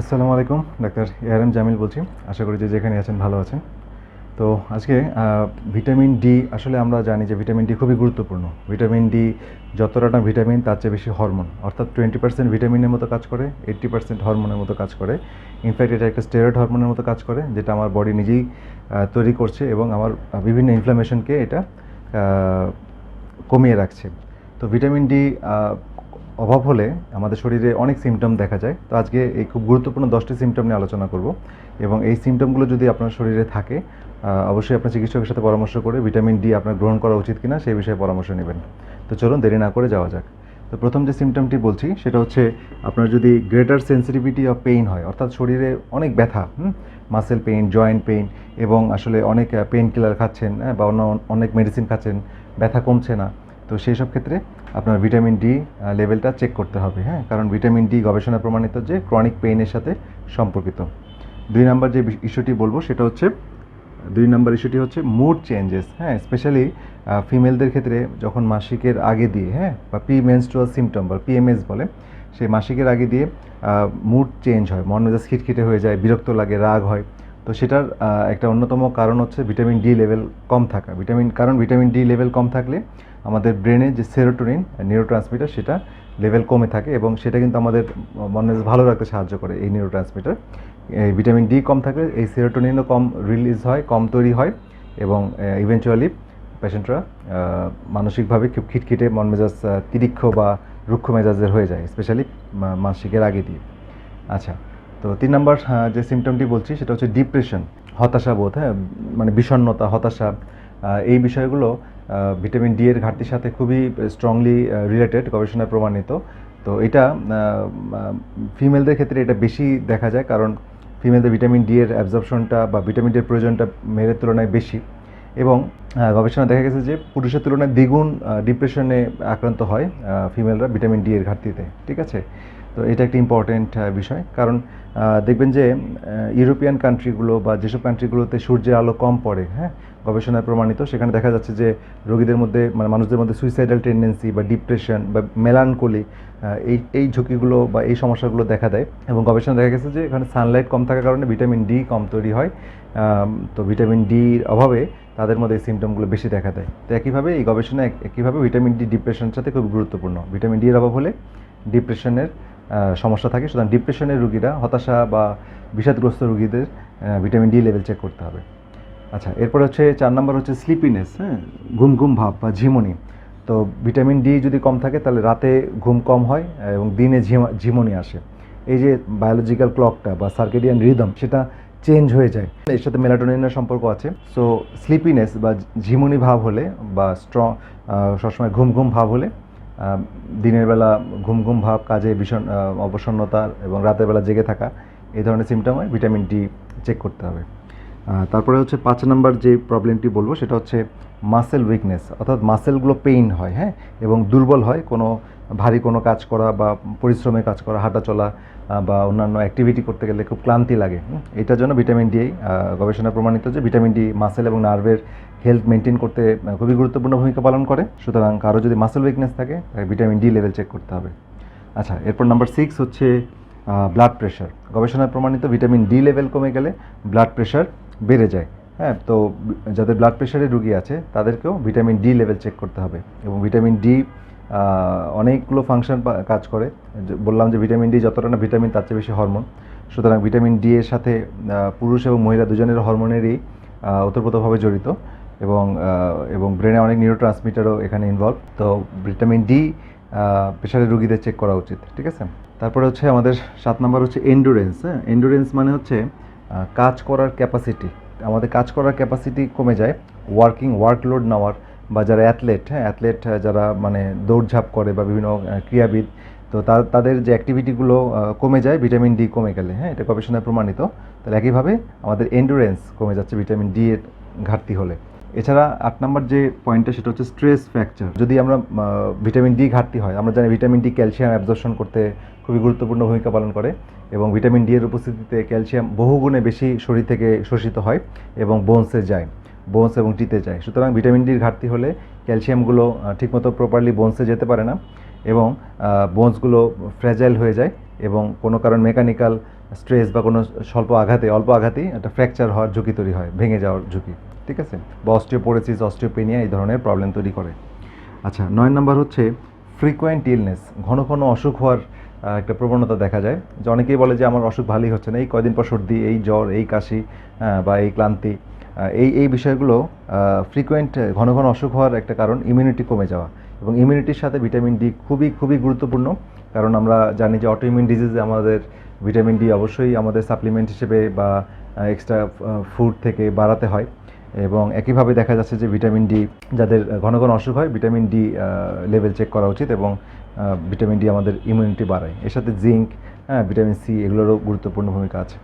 আসসালামু আলাইকুম, doctor ARM Jamil বলছি। আশা করি যে যেখানে আছেন ভালো আছেন। তো আজকে ভিটামিন ডি, আসলে আমরা জানি যে ভিটামিন ডি খুবই গুরুত্বপূর্ণ। ভিটামিন ডি যতটা ভিটামিন, তার চেয়ে বেশি হরমোন। অর্থাৎ টোয়েন্টি পার্সেন্ট ভিটামিনের মতো কাজ করে, এইট্টি পার্সেন্ট হরমোনের মতো কাজ করে। ইনফ্যাক্ট এটা একটা স্টেরয়েড হরমোনের মতো কাজ করে, যেটা আমার বডি নিজেই তৈরি করছে এবং আমার বিভিন্ন ইনফ্লামেশনকে এটা কমিয়ে রাখছে। তো ভিটামিন ডি অভাব হলে আমাদের শরীরে অনেক সিমটম দেখা যায়। তো আজকে এই খুব গুরুত্বপূর্ণ দশটি সিমটম নিয়ে আলোচনা করব এবং এই সিমটমগুলো যদি আপনার শরীরে থাকে অবশ্যই আপনার চিকিৎসকের সাথে পরামর্শ করে ভিটামিন ডি আপনার গ্রহণ করা উচিত কিনা সেই বিষয়ে পরামর্শ নেবেন। তো চলুন দেরি না করে যাওয়া যাক। তো প্রথম যে সিমটমটি বলছি সেটা হচ্ছে আপনার যদি গ্রেটার সেন্সিটিভিটি অফ পেইন হয় অর্থাৎ শরীরে অনেক ব্যথা মাসেল পেইন জয়েন্ট পেইন এবং আসলে অনেক পেইন কিলার খাচ্ছেন হ্যাঁ, বা অন্য অনেক মেডিসিন খাচ্ছেন ব্যথা কমছে না তো সেই সব ক্ষেত্রে আপনার ভিটামিন ডি লেভেলটা চেক করতে হবে হ্যাঁ? কারণ ভিটামিন ডি গবেষণা প্রমাণিত যে ক্রনিক পেইনের সাথে সম্পর্কিত। দুই নাম্বার যে ইস্যুটি বলব সেটা হচ্ছে, দুই নম্বর ইস্যুটি হচ্ছে মুড চেঞ্জেস হ্যাঁ? স্পেশালি ফিমেলদের ক্ষেত্রে যখন মাসিকের আগে দিয়ে হ্যাঁ? বা প্রি মেনস্ট্রুয়াল সিমটম বা পিএমএস বলে, সেই মাসিকের আগে দিয়ে মুড চেঞ্জ হয়, মন মেজাজ খিটখিটে হয়ে যায়, বিরক্ত লাগে, রাগ হয়। তো সেটার একটা অন্যতম কারণ হচ্ছে ভিটামিন ডি লেভেল কম থাকা। ভিটামিন কারণ ভিটামিন ডি লেভেল কম থাকলে আমাদের ব্রেনে যে সেরোটোনিন নিউরো ট্রান্সমিটার সেটা লেভেল কমে থাকে এবং সেটা কিন্তু আমাদের মন ভালো রাখতে সাহায্য করে এই নিউরো ট্রান্সমিটার এই ভিটামিন ডি কম থাকলে এই সেরোটোনিনও কম রিলিজ হয়, কম তৈরি হয় এবং ইভেনচুয়ালি পেশেন্টরা মানসিকভাবে খুব খিটখিটে মন মেজাজ তিরিক্ষ বা রুক্ষ মেজাজের হয়ে যায় স্পেশালি মানসিকের আগে দিয়ে। আচ্ছা তো তিন নম্বর যে সিমটমটি বলছি, সেটা হচ্ছে ডিপ্রেশন হতাশা বোধ হ্যাঁ মানে বিষণ্ণতা, হতাশা এই বিষয়গুলো ভিটামিন ডি এর ঘাটতির সাথে খুবই স্ট্রংলি রিলেটেড গবেষণায় প্রমাণিত। তো এটা ফিমেলদের ক্ষেত্রে এটা বেশি দেখা যায় কারণ ফিমেলদের ভিটামিন ডি এর অ্যাবজর্পশনটা বা ভিটামিন ডি এর প্রয়োজনটা মেয়েদের তুলনায় বেশি। এবং আহ, গবেষণায় দেখা গেছে যে পুরুষের তুলনায় দ্বিগুণ ডিপ্রেশনে আক্রান্ত হয় ফিমেলরা ভিটামিন ডি এর ঘাটতিতে। ঠিক আছে? তো এটা একটা ইম্পর্টেন্ট বিষয়। কারণ দেখবেন যে ইউরোপিয়ান কান্ট্রিগুলো বা যেসব কান্ট্রিগুলোতে সূর্যের আলো কম পড়ে হ্যাঁ গবেষণায় প্রমাণিত, সেখানে দেখা যাচ্ছে যে, রোগীদের মধ্যে মানে মানুষদের মধ্যে সুইসাইডাল টেন্ডেন্সি বা ডিপ্রেশন বা মেলানকলি এই এই ঝুঁকিগুলো বা এই সমস্যাগুলো দেখা দেয়। এবং গবেষণা দেখা গেছে যে, এখানে সানলাইট কম থাকার কারণে ভিটামিন ডি কম তৈরি হয়। তো ভিটামিন ডির অভাবে তাদের মধ্যে এই সিমটমগুলো বেশি দেখা দেয়। তো একইভাবে এই গবেষণা এক- একইভাবে ভিটামিন ডি ডিপ্রেশনের সাথে খুব গুরুত্বপূর্ণ। ভিটামিন ডি এর অভাব হলে ডিপ্রেশনের সমস্যা থাকে। সুতরাং ডিপ্রেশনের রুগীরা, হতাশা বা বিষাদগ্রস্ত রুগীদের ভিটামিন ডি লেভেল চেক করতে হবে। আচ্ছা এরপর হচ্ছে চার নম্বর হচ্ছে স্লিপিনেস হ্যাঁ? ঘুম ঘুম ভাব বা ঝিমনি। তো ভিটামিন ডি যদি কম থাকে, তাহলে রাতে ঘুম কম হয় এবং দিনে ঝিমা, ঝিমনি আসে। এই যে বায়োলজিক্যাল ক্লকটা বা সার্কেডিয়ান রিদম সেটা চেঞ্জ হয়ে যায়। এর সাথে মেলাটোনিনের সম্পর্ক আছে। সো স্লিপিনেস বা ঝিমুনি ভাব হলে বা স্ট্রং সবসময় ঘুম ঘুম ভাব হলে দিনের বেলা ঘুম ঘুম ভাব, কাজে ভীষণ অবসন্নতা এবং রাতের বেলা জেগে থাকা, এই ধরনের সিমটম হয় ভিটামিন ডি চেক করতে হবে। তারপরে হচ্ছে পাঁচ নাম্বার যে প্রবলেমটি বলব, সেটা হচ্ছে মাসেল উইকনেস অর্থাৎ মাসেলগুলো পেইন হয় হ্যাঁ? এবং দুর্বল হয়, কোনো ভারী কোনো কাজ করা বা পরিশ্রমে কাজ করা হাঁটা চলা বা অন্যান্য অ্যাক্টিভিটি করতে গেলে খুব ক্লান্তি লাগে এটার জন্য ভিটামিন ডি গবেষণায় প্রমাণিত যে ভিটামিন ডি মাসেল এবং নার্ভের হেলথ মেনটেন করতে খুবই গুরুত্বপূর্ণ ভূমিকা পালন করে। সুতরাং কারও যদি মাসেল উইকনেস থাকে ভিটামিন ডি লেভেল চেক করতে হবে। আচ্ছা এরপর নাম্বার সিক্স হচ্ছে ব্লাড প্রেশার গবেষণায় প্রমাণিত ভিটামিন ডি লেভেল কমে গেলে ব্লাড প্রেশার বেড়ে যায় হ্যাঁ? তো যাদের ব্লাড প্রেশারের রুগী আছে, তাদেরকেও ভিটামিন ডি লেভেল চেক করতে হবে এবং ভিটামিন ডি অনেকগুলো ফাংশন কাজ করে। বললাম যে ভিটামিন ডি যতটা না ভিটামিন তার চেয়ে বেশি হরমোন সুতরাং ভিটামিন ডি এর সাথে পুরুষ এবং মহিলা দুজনের হরমোনেরই ওতপ্রোতভাবে জড়িত। এবং এবং ব্রেনে অনেক নিউরো ট্রান্সমিটারও এখানে ইনভলভ তো ভিটামিন ডি প্রেশারের রুগীদের চেক করা উচিত, ঠিক আছে? তারপরে হচ্ছে আমাদের সাত নম্বর হচ্ছে এন্ডুরেন্স হ্যাঁ? এন্ডুরেন্স মানে হচ্ছে কাজ করার ক্যাপাসিটি আমাদের কাজ করার ক্যাপাসিটি কমে যায় ওয়ার্কিং ওয়ার্কলোড নেওয়ার। বা যারা অ্যাথলেট হ্যাঁ অ্যাথলেট যারা মানে দৌড়ঝাঁপ করে বা বিভিন্ন ক্রীড়াবিদ, তো তাদের যে অ্যাক্টিভিটিগুলো কমে যায় ভিটামিন ডি কমে গেলে হ্যাঁ এটা গবেষণায় প্রমাণিত, তাহলে একইভাবে আমাদের এন্ডুরেন্স কমে যাচ্ছে ভিটামিন ডি এর ঘাটতি হলে। এছাড়া আট নম্বর যে পয়েন্টটা সেটা হচ্ছে স্ট্রেস ফ্র্যাকচার যদি আমরা ভিটামিন ডি ঘাটতি হয়, আমরা জানি ভিটামিন ডি ক্যালসিয়াম অ্যাবজর্পশন করতে খুবই গুরুত্বপূর্ণ ভূমিকা পালন করে এবং ভিটামিন ডি এর উপস্থিতিতে ক্যালসিয়াম বহুগুণে বেশি শরীর থেকে শোষিত হয় এবং বোনসে যায়। বোনস এবং টিতে যায়। সুতরাং ভিটামিন ডির ঘাটতি হলে ক্যালসিয়ামগুলো ঠিকমতো প্রপারলি বোনসে যেতে পারে না এবং বোনসগুলো ফ্র্যাজাইল হয়ে যায় এবং কোনো কারণ মেকানিক্যাল স্ট্রেস বা কোনো স্বল্প আঘাতে, অল্প আঘাতেই একটা ফ্র্যাকচার হওয়ার ঝুঁকি তৈরি হয়, ভেঙে যাওয়ার ঝুঁকি। ঠিক আছে? বা অস্টিওপোরেসিস অস্টিওপেনিয়া এই ধরনের প্রবলেম তৈরি করে। আচ্ছা নয় নম্বর হচ্ছে ফ্রিকোয়েন্ট ইলনেস ঘন ঘন অসুখ হওয়ার একটা প্রবণতা দেখা যায়। যে অনেকেই বলে যে, আমার অসুখ ভালোই হচ্ছে না। এই কয়দিন পর সর্দি, এই জ্বর, এই কাশি বা এই ক্লান্তি। এই এই বিষয়গুলো ফ্রিকোয়েন্ট ঘন ঘন অসুখ হওয়ার একটা কারণ ইমিউনিটি কমে যাওয়া। এবং ইমিউনিটির সাথে ভিটামিন ডি খুবই খুবই গুরুত্বপূর্ণ। কারণ আমরা জানি যে অটো অটোইমিউন ডিজিজে আমাদের ভিটামিন ডি অবশ্যই আমাদের সাপ্লিমেন্ট হিসেবে বা এক্সট্রা ফুড থেকে বাড়াতে হয়। এবং একইভাবে দেখা যাচ্ছে যে ভিটামিন ডি যাদের ঘন ঘন অসুখ হয় ভিটামিন ডি লেভেল চেক করা উচিত এবং ভিটামিন ডি আমাদের ইমিউনিটি বাড়ায়। এর সাথে জিঙ্ক হ্যাঁ ভিটামিন সি এগুলোরও গুরুত্বপূর্ণ ভূমিকা আছে।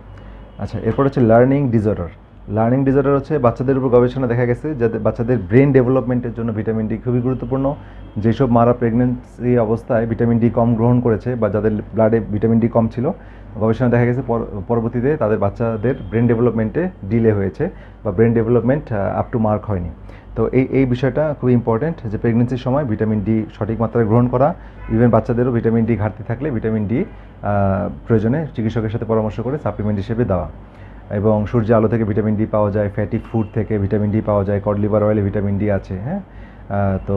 আচ্ছা এরপর হচ্ছে লার্নিং ডিসঅর্ডার লার্নিং ডিসঅর্ডার হচ্ছে বাচ্চাদের উপর গবেষণা দেখা গেছে, যাতে বাচ্চাদের ব্রেন ডেভেলপমেন্টের জন্য ভিটামিন ডি খুবই গুরুত্বপূর্ণ। যেসব মারা প্রেগনেন্সি অবস্থায় ভিটামিন ডি কম গ্রহণ করেছে বা যাদের ব্লাডে ভিটামিন ডি কম ছিল, গবেষণা দেখা গেছে পর- পরবর্তীতে তাদের বাচ্চাদের ব্রেন ডেভেলপমেন্টে ডিলে হয়েছে বা brain development up to mark হয়নি। তো এই এই বিষয়টা খুবই ইম্পর্ট্যান্ট যে প্রেগনেন্সির সময় ভিটামিন ডি সঠিক মাত্রায় গ্রহণ করা ইভেন বাচ্চাদেরও ভিটামিন ডি ঘাটতি থাকলে ভিটামিন ডি প্রয়োজনে চিকিৎসকের সাথে পরামর্শ করে সাপ্লিমেন্ট হিসেবে দেওয়া। এবং সূর্যের আলো থেকে ভিটামিন ডি পাওয়া যায় ফ্যাটি ফুড থেকে ভিটামিন ডি পাওয়া যায় কড লিভার অয়েলে ভিটামিন ডি আছে হ্যাঁ? তো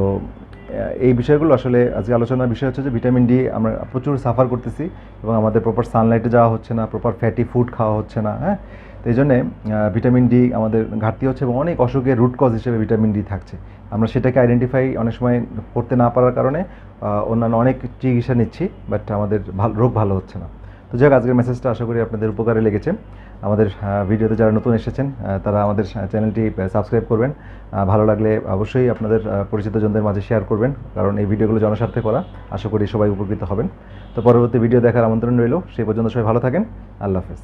এই বিষয়গুলো আসলে আজকে আলোচনার বিষয় হচ্ছে যে ভিটামিন ডি আমরা প্রচুর সাফার করতেছি এবং আমাদের প্রপার সানলাইটে যাওয়া হচ্ছে না প্রপার ফ্যাটি ফুড খাওয়া হচ্ছে না হ্যাঁ? তো এই জন্যে ভিটামিন ডি আমাদের ঘাটতি হচ্ছে এবং অনেক অসুখের রুট কজ হিসেবে ভিটামিন ডি থাকছে। আমরা সেটাকে আইডেন্টিফাই অনেক সময় করতে না পারার কারণে অন্যান্য অনেক চিকিৎসা নিচ্ছি বাট আমাদের ভালো, রোগ ভালো হচ্ছে না। তো যাই হোক আজকের মেসেজটা আশা করি আপনাদের উপকারে লেগেছে। আমাদের ভিডিওতে যারা নতুন এসেছেন তারা আমাদের চ্যানেলটি সাবস্ক্রাইব করবেন। ভালো লাগলে অবশ্যই আপনাদের পরিচিত পরিচিতজনদের মাঝে শেয়ার করবেন, কারণ এই ভিডিওগুলো জনস্বার্থে করা। আশা করি সবাই উপকৃত হবেন। তো পরবর্তী ভিডিও দেখার আমন্ত্রণ রইল। সেই পর্যন্ত সবাই ভালো থাকেন। আল্লাহ হাফেজ।